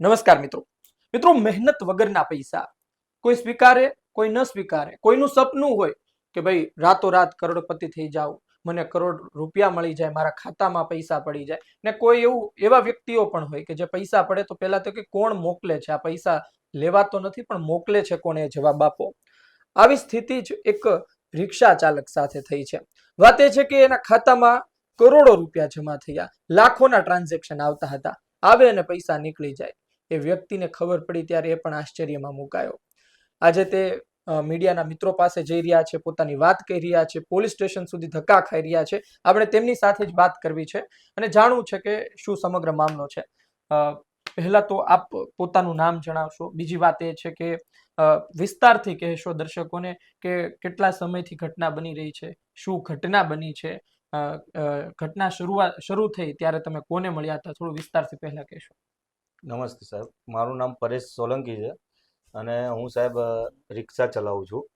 નમસ્કાર મિત્રો. મિત્રો, મહેનત વગરના પૈસા. કોઈ સ્વીકારે, કોઈ ન સ્વીકારે. કોઈનું સપનું હોય કે ભાઈ રાતોરાત કરોડપતિ થઈ જાવ મને કરોડ રૂપિયા મળી જાય, મારા ખાતામાં પૈસા પડી જાય. ને કોઈ એવું, એવા વ્યક્તિઓ પણ હોય કે જે પૈસા પડે તો પહેલા તો કે કોણ મોકલે છે? આ પૈસા લેવાતો નથી, પણ મોકલે છે કોને જવાબ આપો. આવી સ્થિતિ જ એક રિક્ષા ચાલક સાથે થઈ છે. વાત એ છે કે એના ખાતામાં કરોડો રૂપિયા જમા થયા. લાખોના ટ્રાન્ઝેક્શન આવતા હતા. આવે અને પૈસા નીકળી જાય. એ વ્યક્તિને ખબર પડી ત્યારે એ પણ આશ્ચર્યમાં મુકાયો. આજે તે મીડિયાના મિત્રો પાસે જઈ રહ્યા છે, પોતાની વાત કહી રહ્યા છે, પોલીસ સ્ટેશન સુધી ધક્કા ખાઈ રહ્યા છે. આપણે તેમની સાથે જ વાત કરવી છે અને જાણવું છે કે શું સમગ્ર મામલો છે. પહેલા તો આપ પોતાનું નામ જણાવશો. બીજી વાત એ છે કે વિસ્તારથી કહેશો દર્શકોને કે કેટલા સમયથી ઘટના બની રહી છે, શું ઘટના બની છે ઘટના શરૂઆત, શરૂ થઈ ત્યારે તમે કોને મળ્યા હતા? થોડું વિસ્તારથી પહેલા કહેશો. નમસ્તે સાહેબ. મારું નામ પરેશ સોલંકી છે અને હું સાહેબ રિક્ષા ચલાવું છું.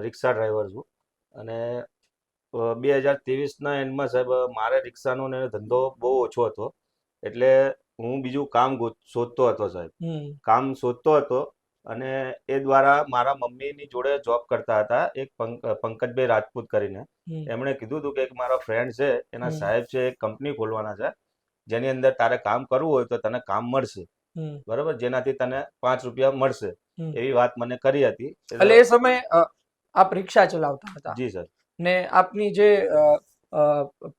રિક્ષા ડ્રાઈવર છું. અને બે હજાર ત્રેવીસના એન્ડમાં સાહેબ મારે રિક્ષાનો ને ધંધો બહુ ઓછો હતો. એટલે હું બીજું કામ શોધતો હતો સાહેબ. કામ શોધતો હતો અને એ દ્વારા મારા મમ્મીની જોડે જોબ કરતા હતા એક પંક- પંકજભાઈ રાજપૂત કરીને. એમણે કીધું હતું કે એક મારા ફ્રેન્ડ છે એના સાહેબ છે એક કંપની ખોલવાના છે. જેની અંદર તારે કામ કરવું હોય તો તને કામ મળશે. બરોબર? જેનાથી તને પાંચ રૂપિયા મળશે. એવી વાત મને કરી હતી. એટલે એ સમય આપ રિક્ષા ચલાવતા હતા. જી સર. ને આપની જે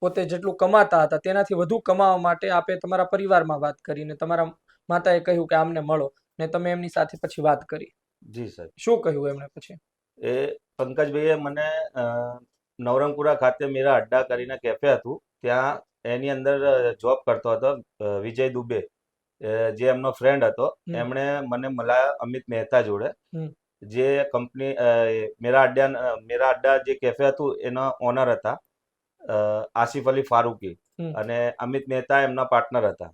પોતે જેટલું કમાતા હતા તેનાથી વધુ કમાવા માટે આપે તમારા પરિવારમાં વાત કરીને તમારા માતાએ કહ્યું કે આમને મળો ને તમે એમની સાથે પછી વાત કરી. જી સર. શું કહ્યું એમણે પછી? એ પંકજભાઈએ મને નવરંગપુરા ખાતે મેરા અડ્ડા કરીને કેફે હતું. ત્યાં એની અંદર જોબ કરતો હતો વિજય દુબે જે એમનો ફ્રેન્ડ હતો. એમણે મને મળ્યા અમિત મહેતા જોડે જે કંપની મેરા અડ્ડા મેરા અડ્ડા જે કેફે હતું એના ઓનર હતા આસિફ અલી ફારૂકી અને અમિત મહેતા એમના પાર્ટનર હતા.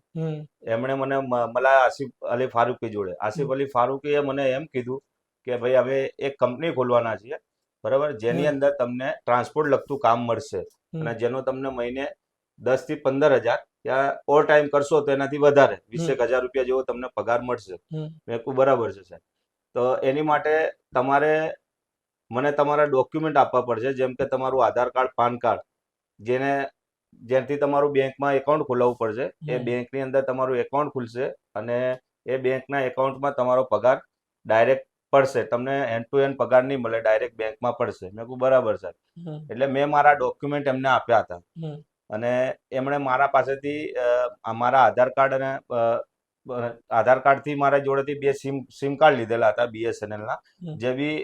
એમણે મને મળ્યા આસિફ અલી ફારૂકી જોડે. આસિફ. અલી ફારૂકીએ મને એમ કીધું કે ભાઈ હવે એક કંપની ખોલવાના છીએ બરાબર? જેની અંદર તમને ટ્રાન્સપોર્ટ લગતું કામ મળશે અને જેનો તમને મહિને દસથી પંદર હજાર ત્યાં ઓવર ટાઈમ કરશો તો એનાથી વધારે. વીસેક હજાર રૂપિયા જેવો તમને પગાર મળશે. મેં કહું બરાબર છે સાહેબ. તો એની માટે તમારે મને તમારા ડોક્યુમેન્ટ આપવા પડશે જેમ કે તમારું આધાર કાર્ડ પાન કાર્ડ જેને જેનાથી તમારું બેંકમાં એકાઉન્ટ ખોલાવવું પડશે. એ. બેંકની અંદર તમારું એકાઉન્ટ ખુલશે અને એ બેંકના એકાઉન્ટમાં તમારો પગાર ડાયરેક્ટ પડશે. તમને એન્ડ ટુ એન્ડ પગાર નહીં મળે ડાયરેક્ટ બેંકમાં પડશે. મેં કહું બરાબર સાહેબ. એટલે મેં મારા ડોક્યુમેન્ટ એમને આપ્યા હતા. અને એમણે મારા પાસેથી મારા આધાર કાર્ડ અને આધાર કાર્ડથી મારા જોડેથી બે સિમ સિમ કાર્ડ લીધેલા હતા બીએસએનએલના. જે બી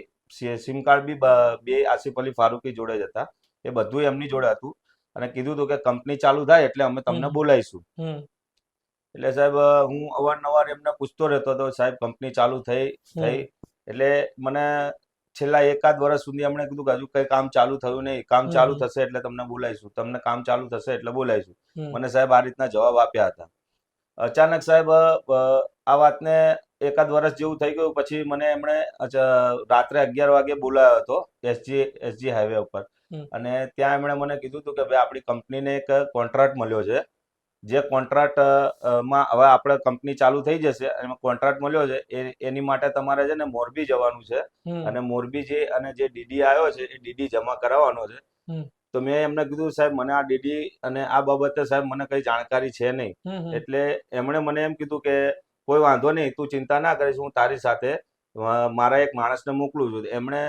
સિમ કાર્ડ બી બે આસિફ અલી ફારૂકી જોડે જ હતા. એ બધું એમની જોડે હતું. અને કીધું હતું કે કંપની ચાલુ થાય એટલે અમે તમને. બોલાવીશું. એટલે સાહેબ હું અવારનવાર એમને પૂછતો રહેતો હતો સાહેબ કંપની ચાલુ થઈ થઈ. એટલે મને છેલ્લા એકાદ વર્ષ સુધી અમને કીધું કે હજુ કઈ કામ ચાલુ થયું નહીં. કામ ચાલુ થશે એટલે તમને બોલાવીશું. તમને કામ ચાલુ થશે એટલે બોલાવીશું. મને સાહેબ આ રીતના જવાબ આપ્યા હતા. અચાનક સાહેબ આ વાતને એકાદ વર્ષ જેવું થઈ ગયું. પછી મને એમણે રાત્રે અગિયાર વાગે બોલાયો હતો એસજી એસજી હાઈવે ઉપર. અને ત્યાં એમણે મને કીધું હતું કે ભાઈ આપણી કંપનીને એક કોન્ટ્રાક્ટ મળ્યો છે. જે કોન્ટ્રાક્ટમાં હવે આપણે કંપની ચાલુ થઈ જશે એમાં કોન્ટ્રાક્ટ મળ્યો છે એ એની માટે તમારે છે ને મોરબી જવાનું છે. અને મોરબી જે અને જે ડીડી આવ્યો છે એ ડીડી જમા કરાવવાનો છે. તો મેં એમને કીધું સાહેબ મને આ ડીડી અને આ બાબતે સાહેબ મને કઈ જાણકારી છે નહીં. એટલે એમણે મને એમ કીધું કે કોઈ વાંધો નહીં તું ચિંતા ના કરીશ હું તારી સાથે મારા એક માણસને મોકલું છું. એમણે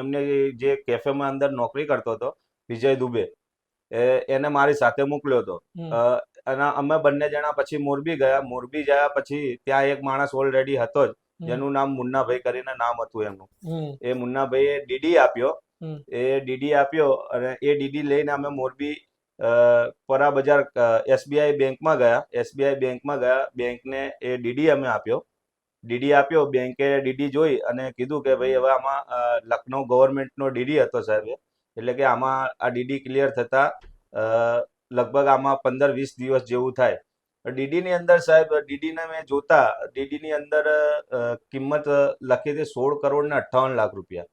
એમને જે કેફેમાં અંદર નોકરી કરતો હતો વિજય દુબે એ એને મારી સાથે મોકલ્યો હતો. અને અમે બંને જણા પછી મોરબી ગયા. મોરબી ગયા પછી ત્યાં એક માણસ ઓલરેડી હતો જ જેનું નામ મુન્નાભાઈ કરીને નામ હતું એમનું. મુન્નાભાઈ એ મુન્નાભાઈએ ડીડી આપ્યો. એ ડીડી આપ્યો અને એ ડીડી લઈને અમે મોરબી પરા બજાર એસબીઆઈ બેંકમાં ગયા. એસબીઆઈ બેંકમાં ગયા. બેંકને એ ડીડી અમે આપ્યો. ડીડી આપ્યો. બેંકે ડીડી જોઈ અને કીધું કે ભાઈ હવે આમાં લખનૌ ગવર્મેન્ટનો ડીડી હતો સાહેબ એટલે કે આમાં આ ડીડી ક્લિયર થતા અ, લગભગ આમાં પંદર વીસ દિવસ જેવું થાય. ડીડી ની અંદર સાહેબ ડીડી ને મેં જોતા ડીડી ની અંદર કિંમત લખી હતી સોળ કરોડ ને અઠ્ઠાવન લાખ રૂપિયા.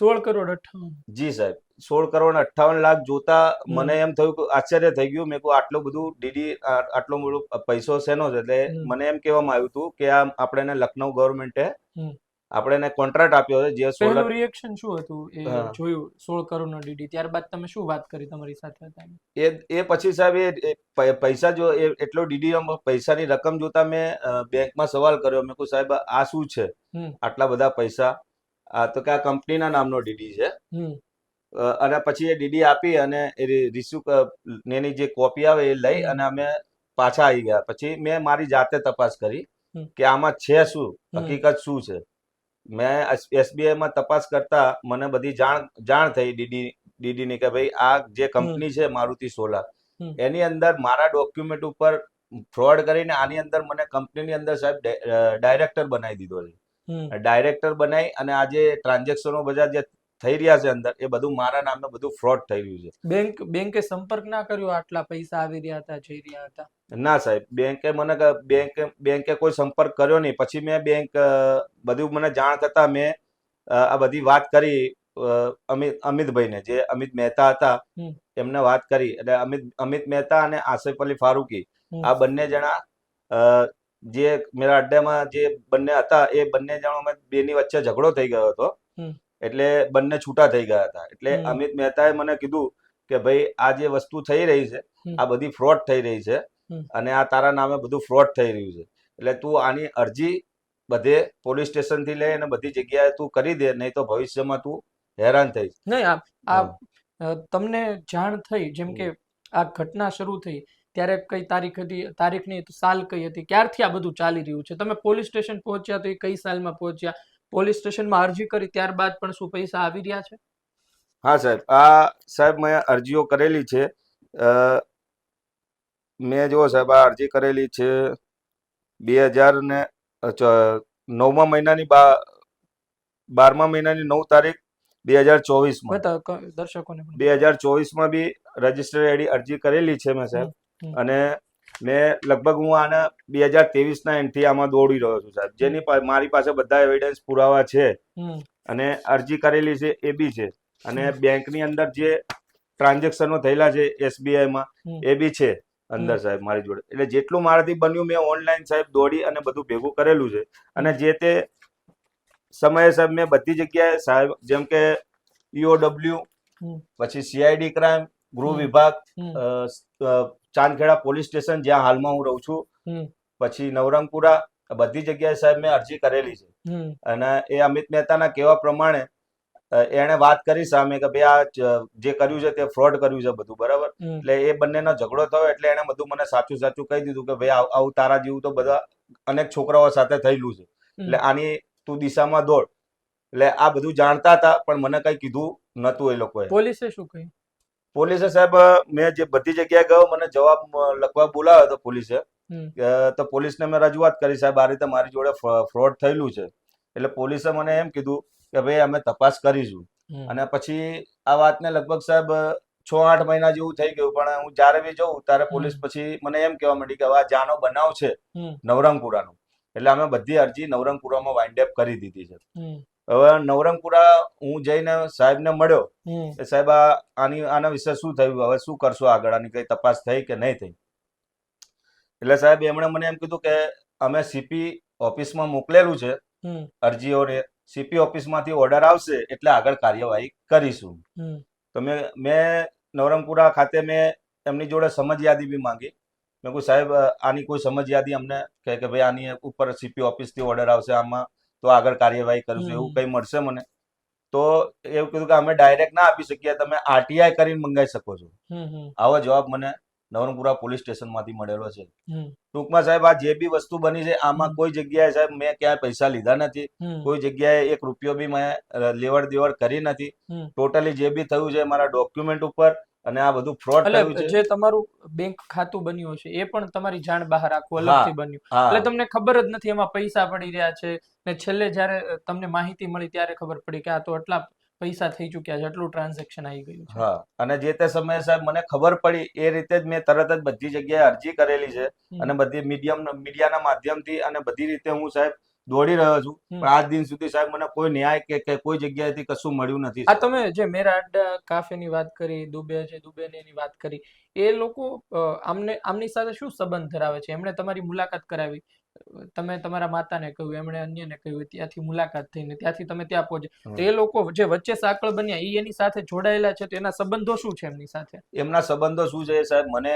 સોળ કરોડ અઠ્ઠાવન. જી સાહેબ સોળ કરોડ અઠ્ઠાવન લાખ જોતા મને એમ થયું કે આશ્ચર્ય થઈ ગયું. મેં કહું આટલું બધું ડીડી આટલો બધો પૈસો શેનો છે? એટલે મને એમ કહેવામાં આવ્યું હતું કે આ આપણે લખનઉ ગવર્મેન્ટે. આપણે એને કોન્ટ્રાક્ટ આપ્યો છે જે સોલર રિએક્શન શું હતું? એ જોયું સોળ કરોડનો ડીડી ત્યારબાદ તમે શું વાત કરી તમારી સાથે હતા એ એ પછી સાહેબ એ પૈસા જો એટલો ડીડી પૈસાની રકમ જોતા મેં બેંકમાં સવાલ કર્યો. મેં કહું સાહેબ આ શું છે? આટલા બધા પૈસા? આ તો કે આ કંપનીના નામનો ડીડી છે? અને પછી એ ડીડી આપી અને એ રિસ્યુ એની જે કોપી આવે એ લઈ અને અમે પાછા આવી ગયા. પછી મેં મારી જાતે તપાસ કરી કે આમાં છે શું? હકીકત શું છે? મેં એસબીઆઈમાં માં તપાસ કરતા મને બધી જાણ જાણ થઈ ડીડી ડીડીની કે ભાઈ આ જે કંપની છે મારુતિ સોલાર એની અંદર મારા ડોક્યુમેન્ટ ઉપર ફ્રોડ કરીને આની અંદર મને કંપનીની અંદર સાહેબ ડાયરેક્ટર બનાવી દીધો છે. ડાયરેક્ટર બનાવી અને આ જે ટ્રાન્ઝેક્શનો બધા જે થઈ રહ્યા છે અંદર એ બધું મારા નામે બધું ફ્રોડ થઈ રહ્યું છે. બેંક બેંકે સંપર્ક ના કર્યો આટલા પૈસા આવી રહ્યા હતા જઈ રહ્યા હતા? ના સાહેબ બેંકે મને બેંક બેંકે કોઈ સંપર્ક કર્યો નહીં. પછી મેં બેંક બધું મને જાણ થતા મેં આ બધી વાત કરી અમિત અમિતભાઈને જે અમિત મહેતા હતા એમને વાત કરી. એટલે અમિત અમિત મહેતા અને આસિફ અલી ફારૂકી આ બંને જણા જે મેરા અડ્ડામાં જે બંને હતા એ બંને જણામાં બેની વચ્ચે ઝઘડો થઈ ગયો હતો. એટલે બંને છૂટા થઈ ગયા હતા. એટલે અમિત મહેતાએ મને કીધું કે ભાઈ આ જે વસ્તુ થઈ રહી છે આ બધી ફ્રોડ થઈ રહી છે અને આ તારા નામે બધું ફ્રોડ થઈ રહ્યું છે. એટલે તું આની અરજી બધે પોલીસ સ્ટેશનથી લઈ અને બધી જગ્યાએ તું કરી દે નહીં તો ભવિષ્યમાં તું હેરાન થઈશ નહીં આ તમને જાણ થઈ જેમ કે આ ઘટના શરૂ થઈ ત્યારે કઈ તારીખ હતી તારીખ નહીં સાલ કઈ હતી ક્યારથી આ બધું ચાલી રહ્યું છે? તમે પોલીસ સ્ટેશન પહોંચ્યા તો એ કઈ સાલમાં પહોંચ્યા? પોલીસ સ્ટેશનમાં અરજી કરી ત્યારબાદ પણ શું પૈસા આવી રહ્યા છે? હા સાહેબ. આ સાહેબ મેં અરજીઓ કરેલી છે. મેં જો સાહેબ આ અરજી કરેલી છે બે હજાર ને નવમા મહિનાની બા બારમા મહિનાની નવ તારીખ બે હજાર ચોવીસમાં. દર્શકોને બે હજાર ચોવીસમાં બી રજિસ્ટર આઈડી અરજી કરેલી છે મેં સાહેબ. અને મેં લગભગ હું આના બે હજાર ત્રેવીસના એન્ડથી આમાં દોડી રહ્યો છું સાહેબ. જેની મારી પાસે બધા એવિડન્સ પુરાવા છે અને અરજી કરેલી છે એ બી છે. અને. બેંકની અંદર જે ટ્રાન્ઝેક્શનો થયેલા છે એસબીઆઈ માં એ બી છે અંદર સાહેબ મારી જોડે. એટલે જેટલું મારાથી બન્યું મેં ઓનલાઈન સાહેબ દોડી અને બધું ભેગું કરેલું છે. અને જે તે સમયે સાહેબ મેં બધી જગ્યાએ સાહેબ જેમ કે ઈઓડબ્લ્યુ હમ. પછી સીઆઈડી ક્રાઇમ ગૃહ વિભાગ ચાંદખેડા પોલીસ સ્ટેશન જ્યાં હાલમાં હું રહું છું. પછી નવરંગપુરા બધી જગ્યાએ સાહેબ મેં અરજી કરેલી છે. અને એ અમિત મહેતાના કહેવા પ્રમાણે એણે વાત કરી સામે કે ભાઈ આ જે કર્યું છે તે ફ્રોડ કર્યું છે બધું બરાબર? એટલે એ બંનેનો ઝઘડો થયો એટલે એણે બધું મને સાચું સાચું કહી દીધું કે ભાઈ આવું તારા જેવું તો બધા અનેક છોકરાઓ સાથે થયેલું છે. એટલે આની તું દિશામાં દોડ. એટલે આ બધું જાણતા હતા પણ મને કઈ કીધું નતું એ લોકોએ. પોલીસે શું કહ્યું? પોલીસે સાહેબ મેં જે બધી જગ્યાએ ગયો મને જવાબ લખવા બોલાવ્યો હતો પોલીસે. તો પોલીસને મેં રજૂઆત કરી સાહેબ આ રીતે મારી જોડે ફ્રોડ થયેલું છે. એટલે પોલીસે મને એમ કીધું કે ભાઈ અમે તપાસ કરીશું. અને પછી આ વાતને લગભગ સાહેબ છ આઠ મહિના જેવું થઈ ગયું પણ હું જ્યારે બી જઉં ત્યારે પોલીસ પછી મને એમ કહેવા માંડી કે આ જાનો બનાવ છે નવરંગપુરાનો. એટલે અમે બધી અરજી નવરંગપુરામાં વાઇન્ડ અપ કરી દીધી છે. હવે નવરંગપુરા હું જઈને સાહેબને મળ્યો કે સાહેબ આની આના વિશે શું થયું? હવે શું કરશો આગળ? આની કઈ તપાસ થઈ કે નહીં થઈ? એટલે સાહેબ એમણે મને એમ કીધું કે અમે સીપી ઓફિસમાં મોકલેલું છે. અરજીઓ અરજીઓને સીપી ઓફિસમાંથી ઓર્ડર આવશે એટલે આગળ કાર્યવાહી કરીશું. તો મેં મેં નવરંગપુરા ખાતે મેં એમની જોડે સમજ યાદી બી માંગી. મેં કહ્યું સાહેબ આની કોઈ સમજ યાદી અમને? કહે કે ભાઈ આની ઉપર સીપી ઓફિસથી ઓર્ડર આવશે આમાં તો આગળ કાર્યવાહી કરીશું એવું કઈ મળશે મને? તો એવું કીધું કે અમે ડાયરેક્ટ ના આપી શકીએ તમે આરટીઆઈ કરીને મંગાવી શકો છો. આવો જવાબ મને નવરંગપુરા પોલીસ સ્ટેશનમાંથી મળેલો છે. ટૂંકમાં સાહેબ આ જે બી વસ્તુ બની છે આમાં કોઈ જગ્યાએ સાહેબ મેં ક્યાંય પૈસા લીધા નથી. કોઈ જગ્યાએ એક રૂપિયો બી મેં લેવડ દેવડ કરી નથી. ટોટલી જે બી થયું છે મારા ડોક્યુમેન્ટ ઉપર અને આ બધું ફ્રોડ થયું છે. જે તમારું બેંક ખાતું બન્યું છે એ પણ તમારી જાણ બહાર આખું અલગથી બન્યું. એટલે તમને ખબર જ નથી એમાં પૈસા પડી રહ્યા છે ને છેલ્લે જ્યારે તમને માહિતી મળી ત્યારે ખબર પડી કે આ તો આટલા પૈસા થઈ ચૂક્યા છે આટલું ટ્રાન્ઝેક્શન આવી ગયું છે. હા અને જે તે સમયે સાહેબ મને ખબર પડી એ રીતે જ મેં તરત જ બધી જગ્યાએ અરજી કરેલી છે અને બધી મીડિયમ મીડિયાના માધ્યમથી અને બધી રીતે હું સાહેબ દોડી રહ્યો છું. પણ આજ દિન સુધી સાહેબ મને કોઈ ન્યાય કે કોઈ જગ્યાએથી કશું મળ્યું નથી આ તમે જે મેરા અડ્ડા કાફેની વાત કરી દુબે છે દુબેની વાત કરી એ લોકો આમને આમની સાથે શું સંબંધ ધરાવે છે? એમણે તમારી મુલાકાત કરાવી. તમે તમારા માતાને કહ્યું એમણે અન્યને કહ્યું ત્યાંથી મુલાકાત થઈને ત્યાંથી તમે ત્યાં પહોંચે. તો એ લોકો જે વચ્ચે સાંકળ બન્યા એ એની સાથે જોડાયેલા છે તો એના સંબંધો શું છે એમની સાથે? એમના સંબંધો શું છે સાહેબ? મને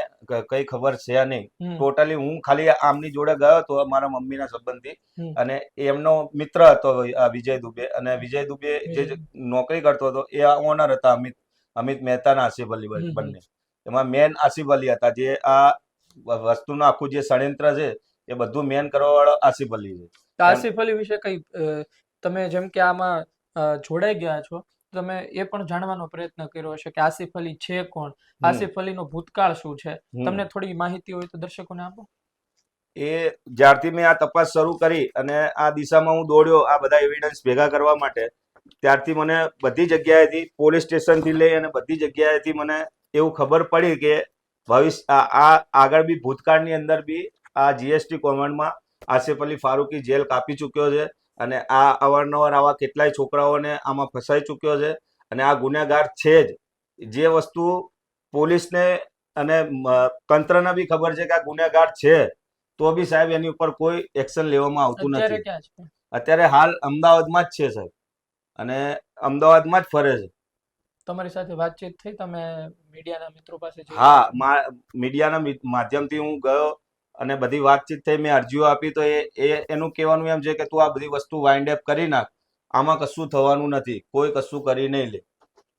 કઈ ખબર છે નહીં. ટોટલી હું ખાલી આમની જોડે ગયો હતો મારા મમ્મીના સંબંધી. અને એમનો મિત્ર હતો આ વિજય દુબે. અને વિજય દુબે જે નોકરી કરતો હતો એ ઓનર હતા અમિત અમિત મહેતાના આસિફ અલી. બંને એમાં મેન આસિફ અલી હતા જે આ વસ્તુનું આખું જે ષડયંત્ર છે એ બધું મેન કરવા વાળો આસિફ અલી છે. તો આસિફ અલી વિશે કઈ તમે જેમ કે આમાં જોડાઈ ગયા છો તમે એ પણ જાણવાનો પ્રયત્ન કર્યો હશે કે આસિફ અલી છે કોણ? આસિફ આસિફ અલીનો ભૂતકાળ શું છે? તમને થોડી માહિતી હોય તો દર્શકોને આપો. એ જ્યારથી મેં આ તપાસ શરૂ કરી અને આ દિશામાં હું દોડ્યો આ બધા એવિડન્સ ભેગા કરવા માટે ત્યારથી મને બધી જગ્યાએથી પોલીસ સ્ટેશનથી લઈ અને બધી જગ્યાએથી મને એવું ખબર પડી કે ભવિષ્ય આ આગળ બી ભૂતકાળની અંદર બી આ જીએસટી કૌભાંડમાં આસિફ અલી ફારૂકી જેલ કાપી ચૂક્યો છે અને આ અવારનવાર આવા કેટલાય છોકરાઓને આમાં ફસાઈ ચૂક્યો છે અને આ ગુનેગાર છે જ. જે વસ્તુ પોલીસને અને તંત્રને બી ખબર છે કે આ ગુનેગાર છે તો બી સાહેબ એની ઉપર કોઈ એક્શન લેવામાં આવતું નથી. અત્યારે હાલ અમદાવાદમાં જ છે સાહેબ અને અમદાવાદમાં જ ફરે છે. તમારી સાથે વાતચીત થઈ તમે મીડિયાના મિત્રો પાસે હા મીડિયાના માધ્યમથી હું ગયો અને બધી વાતચીત થઈ મેં અરજીઓ આપી તો એ એનું કહેવાનું એમ છે કે તું આ બધી વસ્તુ વાઇન્ડ અપ કરી નાખ. આમાં કશું થવાનું નથી. કોઈ કશું કરી નહીં લે.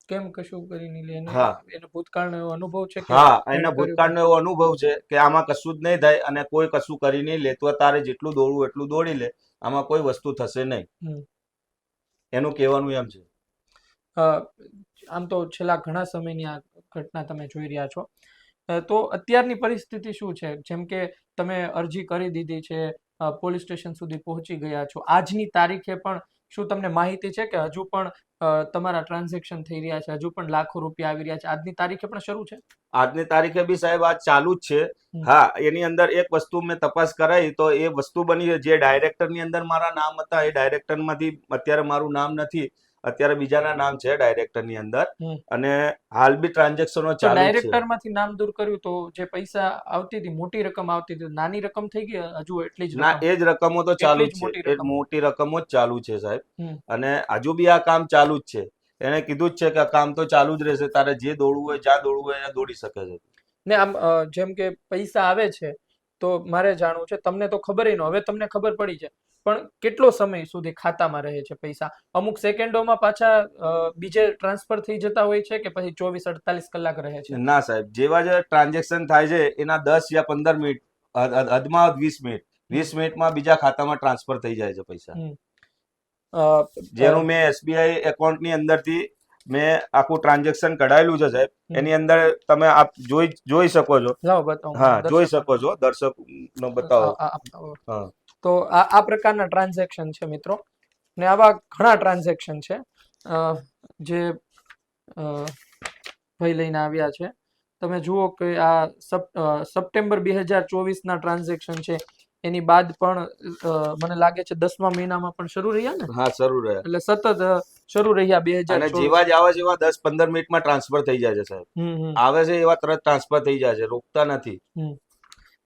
કેમ કશું કરી નહીં લે? હા. એનો ભૂતકાળનો એવો અનુભવ છે કે હા એના ભૂતકાળનો એવો અનુભવ છે કે આમાં કશું જ નહીં થાય અને કોઈ કશું કરી નહીં લે. તો તારે જેટલું દોડવું એટલું દોડી લે. આમાં કોઈ વસ્તુ થશે નહીં. એનું કહેવાનું એમ છે. આમ તો છેલ્લા ઘણા સમયની આ ઘટના તમે જોઈ રહ્યા છો. તો અત્યારની પરિસ્થિતિ શું છે? જેમ કે તમે અરજી કરી દીધી છે પોલીસ સ્ટેશન સુધી પહોંચી ગયા છો. આજની તારીખે પણ શું તમને માહિતી છે કે હજુ પણ તમારા ટ્રાન્ઝેક્શન થઈ રહ્યા છે? હજુ પણ લાખો રૂપિયા આવી રહ્યા છે? આજની તારીખે પણ શરૂ છે? આજની તારીખે બી સાહેબ આ ચાલુ જ છે. હા એની અંદર એક વસ્તુ મેં તપાસ કરાઈ તો એ વસ્તુ બની જે ડાયરેક્ટરની અંદર મારા નામ હતા એ ડાયરેક્ટરમાંથી અત્યારે મારું નામ નથી. અત્યારે બીજાના નામ છે ડાયરેક્ટરની અંદર અને હાલ બી ટ્રાન્ઝેક્શનો ચાલુ છે. ડાયરેક્ટરમાંથી નામ દૂર કર્યું તો જે પૈસા આવતી હતી મોટી રકમ આવતી હતી નાની રકમ થઈ ગઈ? હજુ એટલી જ ના એ જ રકમો તો ચાલુ જ છે. મોટી રકમો. જ ચાલુ છે સાહેબ. અને હજુ બી આ કામ ચાલુ જ છે. એને કીધું જ છે કે આ કામ તો ચાલુ જ રહેશે. તારે જે દોડવું હોય જ્યાં દોડવું હોય ત્યાં દોડી શકે છે. ને આમ જેમ કે પૈસા આવે છે તો મારે જાણવું છે તમને તો ખબર ન હવે તમને ખબર પડી છે. પણ કેટલો સમય સુધી ખાતામાં રહે છે પૈસા? અમુક સેકન્ડોમાં પાછા બીજે ટ્રાન્સફર થઈ જતા હોય છે કે પછી ચોવીસ અડતાલીસ કલાક રહે છે? ના સાહેબ જેવા જે ટ્રાન્ઝેક્શન થાય છે એના દસ યા પંદર મિનિટ હદ- હદ- હદમાં વીસ મિનિટ વીસ મિનિટમાં બીજા ખાતામાં ટ્રાન્સફર થઈ જાય છે પૈસા. અ, જેનું મેં એસબીઆઈ એકાઉન્ટની અંદરથી મેં આખું ટ્રાન્ઝેક્શન કઢાયેલું છે સાહેબ. એની અંદર તમે આપ જોઈ જોઈ શકો છો. હા જોઈ શકો છો દર્શક નો બતાવો. તો આ આ પ્રકારના ટ્રાન્ઝેક્શન છે મિત્રો. ને આવા ઘણા ટ્રાન્ઝેક્શન છે. જે ભાઈ લઈને આવ્યા છે. તમે જુઓ કે આ સપ્ટેમ્બર બે હજાર ચોવીસના ટ્રાન્ઝેક્શન છે. એની બાદ પણ મને લાગે છે દસમા મહિનામાં પણ શરૂ રહ્યા ને? હા શરૂ રહ્યા. એટલે સતત શરૂ રહ્યા બે હજાર અને જેવા જ આવે છે એવા દસ પંદર મિનિટમાં ટ્રાન્સફર થઈ જાય છે સાહેબ. આવે છે એવા તરત ટ્રાન્સફર થઈ જાય છે રોકતા નથી.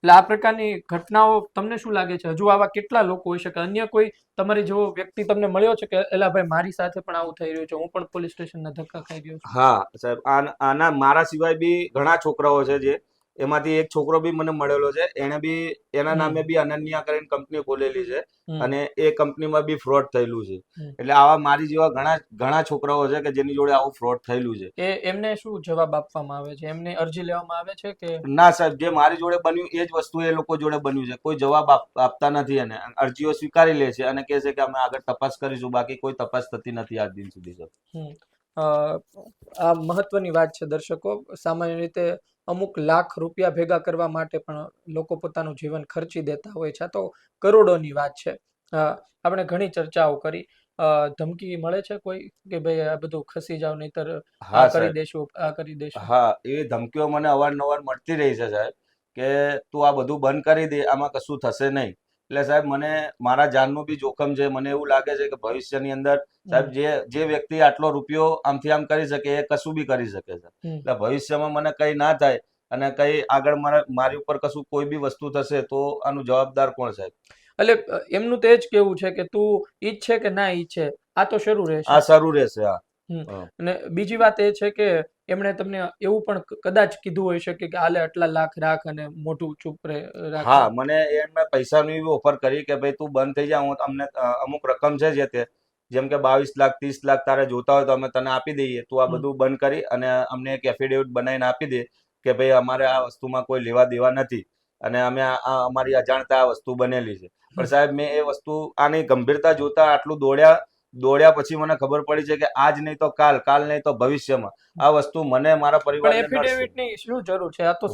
એટલે આ પ્રકારની ઘટનાઓ તમને શું લાગે છે? હજુ આવા કેટલા લોકો હોઈ શકે? અન્ય કોઈ તમારી જેવો વ્યક્તિ તમને મળ્યો છે કે એલા ભાઈ મારી સાથે પણ આવું થઈ રહ્યું છે હું પણ પોલીસ સ્ટેશનના ધક્કા ખાઈ છું? હા સાહેબ. આના મારા સિવાય બી ઘણા છોકરાઓ છે જે એમાંથી એક છોકરો બી મને મળેલો છે. એને બી એના નામે બી અનન્યા કરીને કંપની ખોલેલી છે અને એ કંપનીમાં બી ફ્રોડ થયેલું છે. એટલે આવા મારી જેવા ઘણા ઘણા છોકરાઓ છે કે જેની જોડે આવું ફ્રોડ થયેલું છે. એ એમને શું જવાબ આપવામાં આવે છે? એમને અરજી લેવામાં આવે છે કે ના સાહેબ જે મારી જોડે બન્યું એ જ વસ્તુ એ લોકો જોડે બન્યું છે. કોઈ જવાબ આપ- આપતા નથી એને. અરજીઓ સ્વીકારી લે છે અને કહે છે કે અમે આગળ તપાસ કરીશું. બાકી કોઈ તપાસ થતી નથી આજ દિન સુધી સર આ મહત્વની વાત છે દર્શકો. સામાન્ય રીતે અમુક લાખ રૂપિયા ભેગા કરવા માટે પણ લોકો પોતાનું જીવન ખર્ચી દેતા હોય છે. તો કરોડોની વાત છે. આપણે ઘણી ચર્ચાઓ કરી. ધમકી મળે છે કોઈ? કે ભાઈ આ બધું ખસી જાવ નહીતર આ કરી દેશું આ કરી દેશું? હા એ ધમકીઓ મને અવારનવાર મળતી રહી છે સાહેબ. કે તું આ બધું બંધ કરી દે આમાં કશું થશે નહીં. એટલે સાહેબ મને મારા જાનનું બી જોખમ છે. મને એવું લાગે છે કે ભવિષ્યની અંદર સાહેબ જે જે વ્યક્તિ આટલો રૂપિયો આમથી આમ કરી શકે એ કશું બી કરી શકે છે. એટલે ભવિષ્યમાં મને કઈ ના થાય અને કઈ આગળ મારા મારી ઉપર કશું કોઈ બી વસ્તુ થશે તો આનું જવાબદાર કોણ સાહેબ? એટલે એમનું તો જ કેવું છે કે તું ઈચ્છે કે ના ઈચ્છે આ તો શરૂ રહેશે. આ સારું રહેશે હા. અને બીજી વાત એ છે કે એમણે તમને એવું પણ કદાચ કીધું હોઈ શકે કે આલે આટલા લાખ રાખ અને મોટું ચૂપ રાખ. હા મને એમને પૈસાની એવી ઓફર કરી કે ભાઈ તું બંધ થઈ જા હું તમને અમુક રકમ છે જે તે જેમ કે બાવીસ લાખ ત્રીસ લાખ તારે જોતા હોય તો અમે તને આપી દઈએ. તું આ બધું બંધ કરી અને અમને એક એફિડેવિટ બનાવીને આપી દે કે ભાઈ અમારે આ વસ્તુમાં કોઈ લેવા દેવા નથી અને અમે આ અમારી અજાણતા આ વસ્તુ બનેલી છે. પણ સાહેબ મેં એ વસ્તુ આની ગંભીરતા જોતા આટલું દોડ્યા દોડ્યા પછી મને ખબર પડી છે કે આજ નહીં તો કાલ કાલ નહીં તો ભવિષ્યમાં. આ વસ્તુ મને મારા પરિવાર એફિડેવિટની શું જરૂર છે? આ તો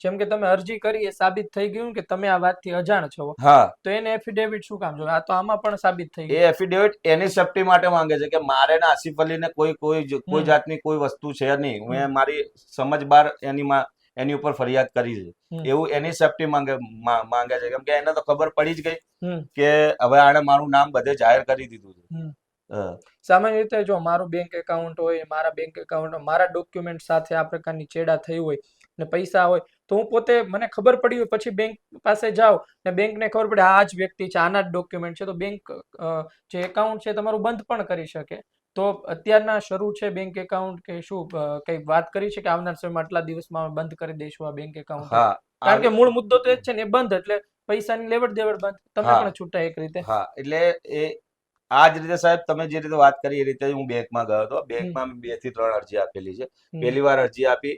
જેમ કે તમે અરજી કરી એ સાબિત થઈ ગયું કે તમે આ વાતથી અજાણ છો. હા. તો એને એફિડેવિટ શું કામ જોઈએ? આ તો આમાં પણ સાબિત થઈ એ એફિડેવિટ એની સેફટી માટે માંગે છે કે મારે ને આસિફ અલીને કોઈ કોઈ કોઈ જાતની કોઈ વસ્તુ છે નહીં. હું મારી સમજ બાર એની એની ઉપર ફરિયાદ કરી છે. એવું એની સેફટી માંગે માંગે છે. કેમ કે એને તો ખબર પડી જ ગઈ કે હવે આણે મારું નામ બધે જાહેર કરી દીધું છે. સામાન્ય રીતે જો મારું બેંક એકાઉન્ટ હોય મારા બેંક એકાઉન્ટ મારા ડોક્યુમેન્ટ સાથે આ પ્રકારની ચેડા થઈ હોય ને પૈસા હોય તો હું પોતે મને ખબર પડી હોય પછી બેંક પાસે જાઉં ને બેંકને ખબર પડે આ જ વ્યક્તિ છે આના જ ડોક્યુમેન્ટ છે. તો બેંક જે એકાઉન્ટ છે તમારું બંધ પણ કરી શકે. તો અત્યારના શરૂ છે બેંક એકાઉન્ટ કે શું કઈ વાત કરી છે કે આવનાર સમયમાં આટલા દિવસમાં અમે બંધ કરી દઈશું આ બેંક એકાઉન્ટ કારણ કે મૂળ મુદ્દો તો એ જ છે ને બંધ એટલે પૈસાની લેવડ દેવડ બંધ. તમે પણ છૂટા એક રીતે. હા એટલે એ આ જ રીતે સાહેબ તમે જે રીતે વાત કરી એ રીતે હું બેંકમાં ગયો હતો. બેંકમાં બેથી ત્રણ અરજી આપેલી છે. પહેલી વાર અરજી આપી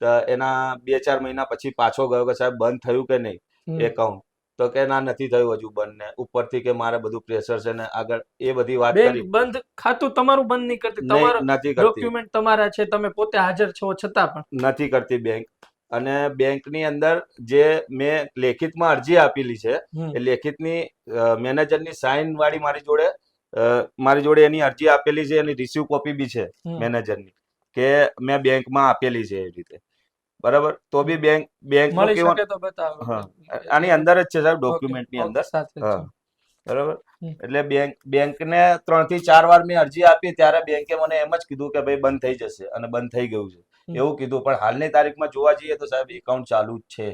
તો એના બે ચાર મહિના પછી પાછો ગયો કે સાહેબ બંધ થયું કે નહીં એકાઉન્ટ તો કે ના નથી થયું હજુ બંધ ને ઉપરથી કે મારે બધું પ્રેશર છે ને આગળ એ બધી વાત કરી. બંધ ખાતું તમારું બંધ નહીં કરતી. તમારું નથી કરતી. ડોક્યુમેન્ટ તમારા છે તમે પોતે હાજર છો છતાં પણ. નથી કરતી બેંક. અને બેંકની અંદર જે મેં લેખિતમાં અરજી આપેલી છે એ લેખિતની મેનેજરની સાઇન વાળી મારી જોડે મારી જોડે એની અરજી આપેલી છે એની રિસીવ કોપી બી છે. મેનેજરની કે મેં બેંકમાં આપેલી છે એ રીતે. બરાબર? તો બી બેંક બેંક મળી શકે તો બતાવો. આની અંદર જ છે સાહેબ ડોક્યુમેન્ટની અંદર. હા. બરાબર? એટલે બેંક બેંકને ત્રણથી ચાર વાર મેં અરજી આપી ત્યારે બેંકે મને એમ જ કીધું કે ભાઈ બંધ થઈ જશે અને બંધ થઈ ગયું છે. એવું કીધું. પણ હાલની તારીખમાં જોવા જઈએ તો સાહેબ એકાઉન્ટ ચાલુ જ છે.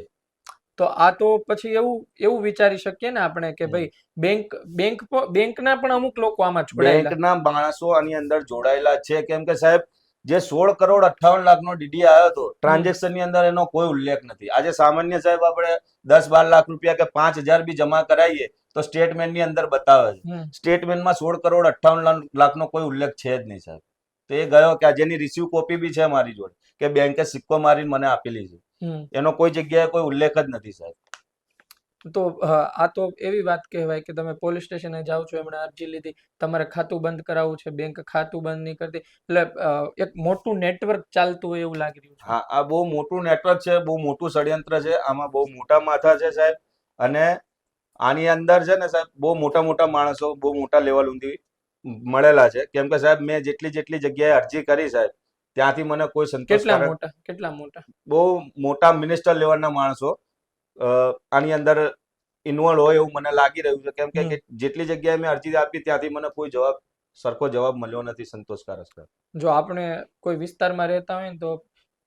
તો આ તો પછી એવું એવું વિચારી શકીએ ને આપણે કે ભાઈ બેંક બેંક બેંકના પણ અમુક લોકો આમાં જોડાયેલા બેંકના માણસો આની અંદર જોડાયેલા છે. કેમ કે સાહેબ જે સોળ કરોડ અઠ્ઠાવન લાખનો ડીડી આવ્યો હતો ટ્રાન્ઝેક્શનની અંદર એનો કોઈ ઉલ્લેખ નથી. આજે સામાન્ય સાહેબ આપણે દસ બાર લાખ રૂપિયા કે પાંચ હજાર બી જમા કરાવીએ તો સ્ટેટમેન્ટની અંદર બતાવે છે. સ્ટેટમેન્ટમાં સોળ કરોડ અઠ્ઠાવન લાખ- લાખનો કોઈ ઉલ્લેખ છે જ નહીં સાહેબ. તો એ ગયો કે જેની રિસીવ કોપી બી છે મારી જોડે કે બેંકે સિક્કો મારીને મને આપેલી છે. એનો કોઈ જગ્યાએ કોઈ ઉલ્લેખ જ નથી સાહેબ. તો આ તો એવી વાત કહેવાય કે તમે પોલીસ સ્ટેશને જાઓ છો એમણે અરજી લીધી તમારે ખાતું બંધ કરાવવું છે બેંક ખાતું બંધ નહીં કરતી એટલે એક મોટું નેટવર્ક ચાલતું હોય એવું લાગી રહ્યું છે. હા આ બહુ મોટું નેટવર્ક છે બહુ મોટું ષડયંત્ર છે આમાં બહુ મોટા માથા છે સાહેબ અને આની અંદર છે ને સાહેબ બહુ મોટા મોટા માણસો બહુ મોટા લેવલ સુધી મળેલા છે. કેમ કે સાહેબ મેં જેટલી જેટલી જગ્યાએ અરજી કરી સાહેબ ત્યાંથી મને કોઈ કેટલા મોટા કેટલા મોટા? બહુ મોટા મિનિસ્ટર લેવલના માણસો આની અંદર ઇન્વોલ્વ હોય એવું મને લાગી રહ્યું છે. કેમ કે જેટલી જગ્યાએ મેં અરજી આપી ત્યાંથી મને કોઈ જવાબ સરખો જવાબ મળ્યો નથી સંતોષકારક જો આપણે કોઈ વિસ્તારમાં રહેતા હોય ને તો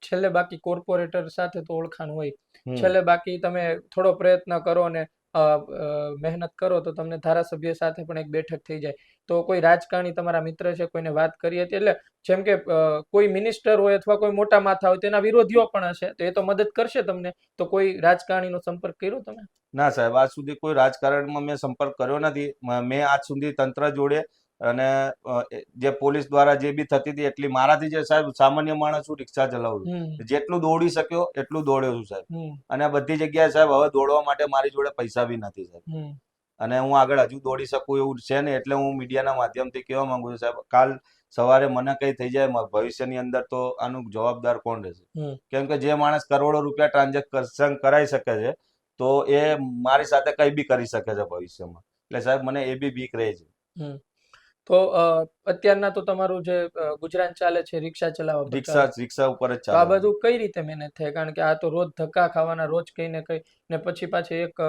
છેલ્લે બાકી કોર્પોરેટર સાથે તો ઓળખાણ હોય. છેલ્લે બાકી તમે થોડો પ્રયત્ન કરો અને મહેનત કરો તો તમને ધારાસભ્ય સાથે પણ એક બેઠક થઈ જાય. તો કોઈ રાજકારણી તમારા મિત્ર છે કોઈને વાત કરી હતી? એટલે જેમ કે કોઈ મિનિસ્ટર હોય અથવા કોઈ મોટા માથા હોય તેના વિરોધીઓ પણ હશે. તો એ તો મદદ કરશે તમને? તો કોઈ રાજકારણીનો સંપર્ક કર્યો તમે? ના સાહેબ, આજ સુધી કોઈ રાજકારણમાં મેં સંપર્ક કર્યો નથી. મેં આજ સુધી તંત્ર જોડે અને જે પોલીસ દ્વારા જે બી થતી હતી એટલી મારાથી જે સાહેબ સામાન્ય માણસ હું રિક્ષા ચલાવું જેટલું દોડી શક્યો એટલું દોડ્યો છું સાહેબ. અને બધી જગ્યાએ સાહેબ હવે દોડવા માટે મારી જોડે પૈસા બી નથી સાહેબ. અને હું આગળ હજુ દોડી શકું એવું છે ને એટલે હું મીડિયાના માધ્યમથી કહેવા માંગુ છું સાહેબ કાલ સવારે મને કઈ થઈ જાય ભવિષ્યની અંદર તો આનું જવાબદાર કોણ રહેશે. કેમ કે જે માણસ કરોડો રૂપિયા ટ્રાન્ઝેક્શન કરાઈ શકે છે તો એ મારી સાથે કઈ બી કરી શકે છે ભવિષ્યમાં. એટલે સાહેબ મને એ બી બીક રહે છે. તો અત્યારના તો તમારું જે ગુજરાત ગુજરાન ચાલે છે રિક્ષા ચલાવવા રિક્ષા રિક્ષા ઉપર જ ચાલે આ બધું કઈ રીતે મેનેજ થાય? કારણ કે આ તો રોજ ધક્કા ખાવાના રોજ કઈ ને કઈ ને પછી પાછી એક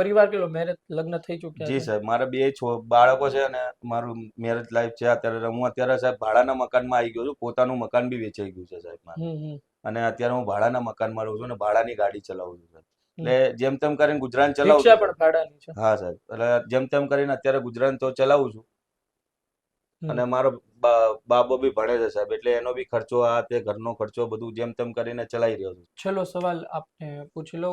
પરિવાર કેટલો મેરેજ લગ્ન થઈ ચૂક્યા જી સાહેબ મારા બે છો બાળકો છે અને મારું મેરેજ લાઈફ છે. અત્યારે હું અત્યારે સાહેબ ભાડાના મકાનમાં આવી ગયો છું. પોતાનું મકાન બી વેચાઈ ગયું છે સાહેબ મારું. અને અત્યારે હું ભાડાના મકાનમાં રહું છું અને ભાડાની ગાડી ચલાવું છું સાહેબ. એટલે જેમ તેમ કરીને ગુજરાન ચલાવું રિક્ષા પણ ભાડાની છે. હા સાહેબ. એટલે જેમ તેમ કરીને અત્યારે ગુજરાન તો ચલાવું છું. અને મારો બાબો બી ભણે છે સાહેબ એટલે એનો બી ખર્ચો આ તે ઘરનો ખર્ચો બધું જેમ તેમ કરીને ચલાવી રહ્યો છું. છેલ્લો સવાલ આપને પૂછી લો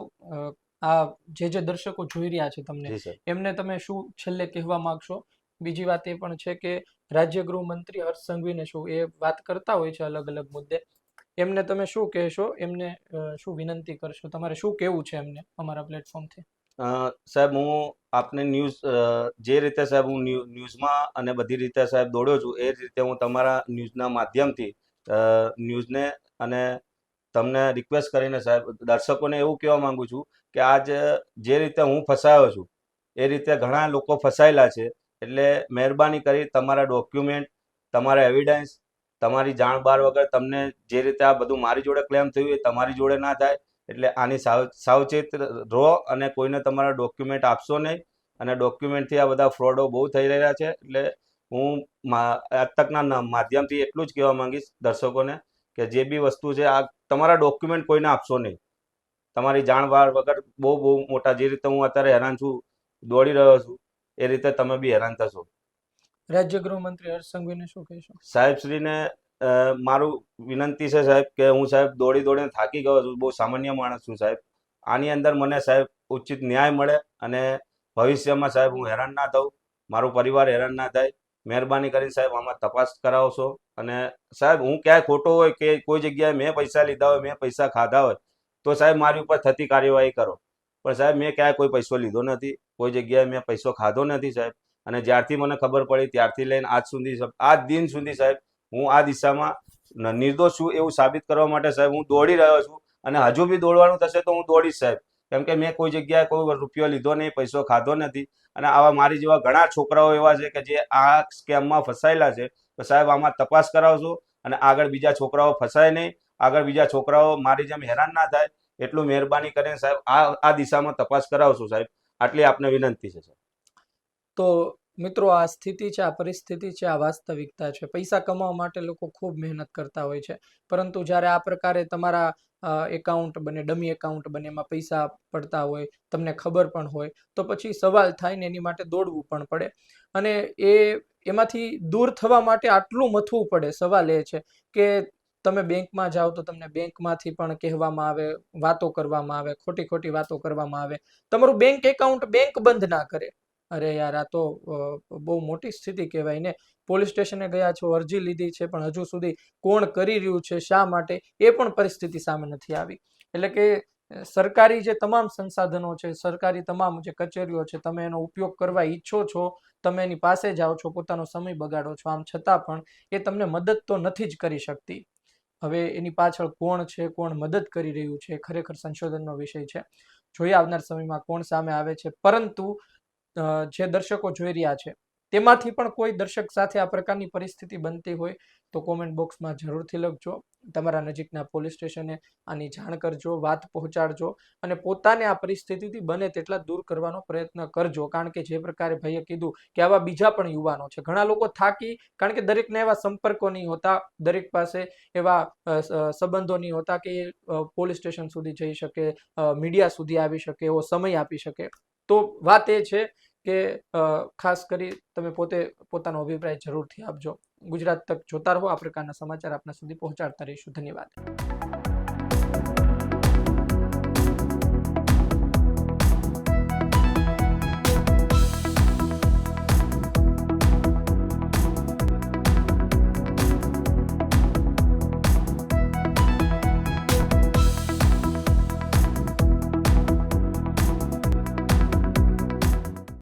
આ જે જે દર્શકો જોઈ રહ્યા છે તમને એમને તમે શું છેલ્લે કહેવા માંગશો? બીજી વાત એ પણ છે કે રાજ્ય ગૃહ મંત્રી હર્ષ સંઘવીને શું એ વાત કરતા હોય છે અલગ અલગ મુદ્દે? એમને તમે શું કહેશો? એમને શું વિનંતી કરશો? તમારે શું કહેવું છે એમને અમારા પ્લેટફોર્મથી સાહેબ, હું આપને ન્યૂઝ જે રીતે સાહેબ હું ન્યૂઝમાં અને બધી રીતે સાહેબ દોડ્યો છું, એ રીતે હું તમારા ન્યૂઝના માધ્યમથી ન્યૂઝને અને તમને રિક્વેસ્ટ કરીને સાહેબ, દર્શકોને એવું કહેવા માગું છું કે આજ જે રીતે હું ફસાયો છું, એ રીતે ઘણા લોકો ફસાયેલા છે, એટલે મહેરબાની કરી તમારા ડોક્યુમેન્ટ, તમારા એવિડન્સ, તમારી જાણ બાર વગર તમને જે રીતે આ બધું મારી જોડે ક્લેમ થયું એ તમારી જોડે ના થાય એટલે આની સાવ સાવચેત રહો અને કોઈને તમારા ડોક્યુમેન્ટ આપશો નહીં. અને ડોક્યુમેન્ટથી આ બધા ફ્રોડો બહુ થઈ રહ્યા છે. એટલે હું આજ તકના માધ્યમથી એટલું જ કહેવા માંગીશ દર્શકોને કે જે બી વસ્તુ છે આ તમારા ડોક્યુમેન્ટ કોઈને આપશો નહીં. તમારી જાણ બહાર વગર બહુ બહુ મોટા જે રીતે હું અત્યારે હેરાન છું દોડી રહ્યો છું એ રીતે તમે બી હેરાન થશો. રાજ્ય ગૃહમંત્રી હર્ષ સંઘવીને શું કહેશો? સાહેબશ્રીને મારું વિનંતી છે સાહેબ કે હું સાહેબ દોડી દોડીને થાકી ગયો છું, બહુ સામાન્ય માણસ છું સાહેબ. આની અંદર મને સાહેબ ઉચિત ન્યાય મળે અને ભવિષ્યમાં સાહેબ હું હેરાન ના થઉં, મારો પરિવાર હેરાન ના થાય. મહેરબાની કરીને સાહેબ આમાં તપાસ કરાવશો અને સાહેબ હું ક્યાંય ખોટો હોય કે કોઈ જગ્યાએ મેં પૈસા લીધા હોય, મેં પૈસા ખાધા હોય, તો સાહેબ મારી ઉપર થતી કાર્યવાહી કરો. પણ સાહેબ મેં ક્યાંય કોઈ પૈસો લીધો નથી, કોઈ જગ્યાએ મેં પૈસો ખાધો નથી સાહેબ. અને જ્યારથી મને ખબર પડી ત્યારથી લઈને આજ સુધી આજ દિન સુધી સાહેબ હું આ દિશામાં નિર્દોષ છું એવું સાબિત કરવા માટે સાહેબ, હું દોડી રહ્યો છું અને હજુ બી દોડવાનું થશે તો હું દોડીશ સાહેબ. કેમ કે મેં કોઈ જગ્યાએ કોઈ રૂપિયો લીધો નહીં, પૈસો ખાધો નથી અને આવા મારી જેવા ઘણા છોકરાઓ એવા છે કે જે આ સ્કેમમાં ફસાયેલા છે, તો સાહેબ આમાં તપાસ કરાવશો અને આગળ બીજા છોકરાઓ ફસાય નહીં, આગળ બીજા છોકરાઓ મારી જેમ હેરાન ના થાય એટલું મહેરબાની કરીને સાહેબ આ આ દિશામાં તપાસ કરાવશો સાહેબ. આટલી આપને વિનંતી છે, સાહેબ. તો મિત્રો, આ સ્થિતિ છે, આ પરિસ્થિતિ છે, આ વાસ્તવિકતા છે. પૈસા કમાવા માટે લોકો ખૂબ મહેનત કરતા હોય છે. પરંતુ જ્યારે આ પ્રકારે તમારા એકાઉન્ટ બને ડમી એકાઉન્ટ બને, એમાં પૈસા પડતા હોય, તમને ખબર પણ હોય, તો પછી સવાલ થાય ને એની માટે દોડવું પણ પડે. અને એ, એમાંથી દૂર થવા માટે આટલું મથવું પડે. સવાલ એ છે કે તમે બેંકમાં જાઓ તો તમને બેંકમાંથી પણ કહેવામાં આવે, વાતો કરવામાં આવે ખોટી ખોટી વાતો કરવામાં આવે. તમારું બેંક એકાઉન્ટ બેંક બંધ ના કરે. અરે યાર, આ તો બહુ મોટી સ્થિતિ કહેવાય ને. પોલીસ સ્ટેશને ગયા છો, અરજી લીધી છે, પણ હજુ સુધી કોણ કરી રહ્યું છે, શા માટે, એ પણ પરિસ્થિતિ સામે નથી આવી. એટલે કે, સરકારી જે તમામ સંસાધનો છે, સરકારી તમામ જે કચેરીઓ છે, તમે એનો ઉપયોગ કરવા ઈચ્છો છો, તમે એની પાસે જાઓ છો, પોતાનો સમય બગાડો છો, આમ છતાં પણ એ તમને મદદ તો નથી જ કરી શકતી. હવે એની પાછળ કોણ છે, કોણ મદદ કરી રહ્યું છે ખરેખર સંશોધનનો વિષય છે. જોઈએ આવનાર સમયમાં કોણ સામે આવે છે, પરંતુ જે દર્શકો જોઈ રહ્યા છે, તેમાંથી પણ કોઈ દર્શક સાથે આ પ્રકારની પરિસ્થિતિ બનતી હોય તો કોમેન્ટ બોક્સમાં જરૂરથી લખજો. તમારા નજીકના પોલીસ સ્ટેશને આની જાણ કરજો, વાત પહોંચાડજો અને પોતાને આ પરિસ્થિતિથી બને તેટલા દૂર કરવાનો પ્રયત્ન કરજો. કારણ કે જે પ્રકારે ભાઈએ કીધું કે આવા બીજા પણ યુવાનો છે. ઘણા લોકો થાકી, કારણ કે દરેકને એવા સંપર્કો નહીં હોતા, દરેક પાસે એવા સંબંધો નહીં હોતા કે એ પોલીસ સ્ટેશન સુધી જઈ શકે મીડિયા સુધી આવી શકે, એવો સમય આપી શકે. તો વાત એ છે કે ખાસ કરી તમે પોતે પોતાનો અભિપ્રાય જરૂરથી આપજો. ગુજરાત તક જોતા રહો. આ પ્રકારના સમાચાર આપના સુધી પહોંચાડતા રહીશું. ધન્યવાદ.